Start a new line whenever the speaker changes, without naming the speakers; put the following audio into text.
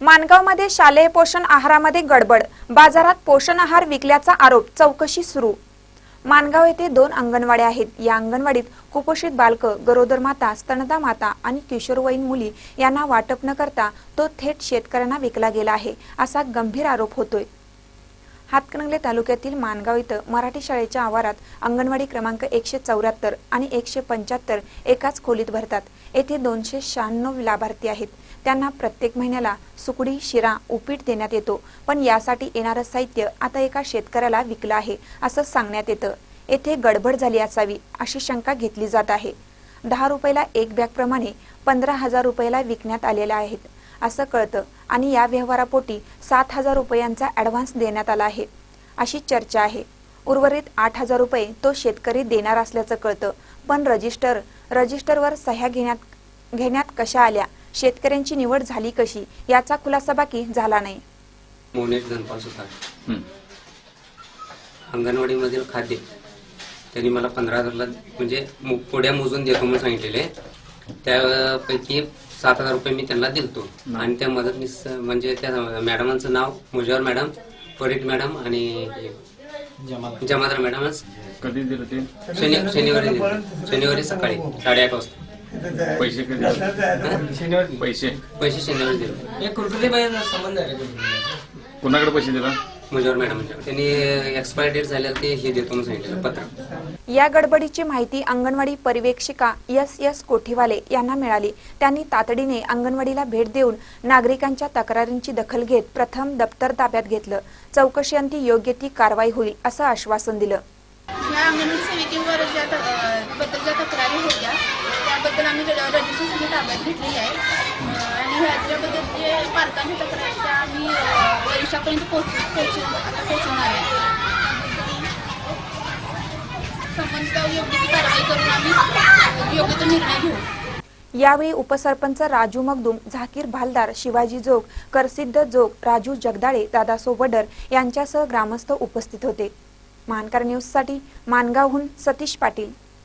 माणगावमध्ये शालेय पोषण आहारामध्ये गडबड. बाजारात पोषण आहार विकल्याचा आरोप. चौकशी सुरू. माणगाव येथे दोन अंगणवाड्या आहेत. या अंगणवाडीत कुपोषित बालक गरोदर माता स्तनदा माता आणि किशोरवयीन मुली यांना वाटप न करता तो थेट शेतकऱ्यांना विकला गेला आहे असा गंभीर आरोप होतोय. हातकणंगले तालुक्यातील माणगाव इथं मराठी शाळेच्या आवारात अंगणवाडी क्रमांक एकशे चौऱ्याहत्तर आणि एकशे पंच्याहत्तर एकाच खोलीत भरतात. येथे दोनशे शहाण्णव लाभार्थी आहेत. त्यांना प्रत्येक महिन्याला सुकडी शिरा उपीट देण्यात येतो. पण यासाठी येणारं साहित्य आता एका शेतकऱ्याला विकलं आहे असं सांगण्यात येतं. येथे गडबड झाली असावी अशी शंका घेतली जात आहे. दहा रुपयाला एक बॅग प्रमाणे पंधरा हजार रुपयाला विकण्यात आलेल्या आहेत. असं कळतं. आणि या व्यवहारापोटी सात हजार रुपयांचा ॲडव्हान्स देण्यात आला आहे. अशी चर्चा आहे. उर्वरित आठ हजार रुपये तो शेतकरी देणार असल्याचं कळतं. पण रजिस्टर रजिस्टरवर सह्या घेण्यात घेण्यात कशा आल्या? शेतकऱ्यांची निवड झाली कशी? याचा खुलासा बाकी झाला नाही.
मोनेश धनपाल सुतार. अंगणवाडीमधील खाद्य त्यांनी मला पंधरा हजारला म्हणजे मो- पोड्या मोजून देतो म्हणून सांगितलेले. त्यापैकी सात हजार रुपये मी त्यांना दिलतो. आणि त्या मदतनीस म्हणजे त्या मॅडमांचं नाव मुजवर मॅडम परीट मॅडम आणि जमादार मॅडम
कधी दिलं ते?
शनि शनिवारी दिलं. शनिवारी सकाळी साडेआठ वाजता.
पैसे कधी दिले? पैसे.
पैसे शनिवारी दिले.
कुणाकडे पैसे दिला?
मुजवर मॅडम त्यांनी एक्सपायर डेट झाल्यावर ते हे देतो म्हणून पत्र.
या गडबडीची माहिती अंगणवाडी पर्यवेक्षिका एस एस कोठीवाले यांना मिळाली. त्यांनी तातडीने अंगणवाडीला भेट देऊन नागरिकांच्या तक्रारींची दखल घेत प्रथम दप्तर ताब्यात घेतलं. चौकशी अंती योग्य ती कारवाई होईल असं आश्वासन दिलं.
ह्या अंगणवाडी सेविकेवर ज्या त- अ, बद्दल ज्या तक्रारी होत्या त्याबद्दल आम्ही रजिस्ट्रेशन ताब्यात घेतलेली आहे. अ, आणि ह्याच्याबद्दल जे पालकांच्या तक्रारी आहेत, त्या आम्ही अ, वरिष्ठापर्यंत आहे संबंधित योग्य ती कारवाई करून आम्ही योग्य तो निर्णय घेऊ
यावेळी उपसरपंच राजू मगदुम झाकीर भालदार शिवाजी जोग करसिद्ध जोग राजू जगदाळे दादा सोबडर यांच्यासह ग्रामस्थ उपस्थित होते. मानकार न्यूजसाठी मानगावहून सतीश पाटील.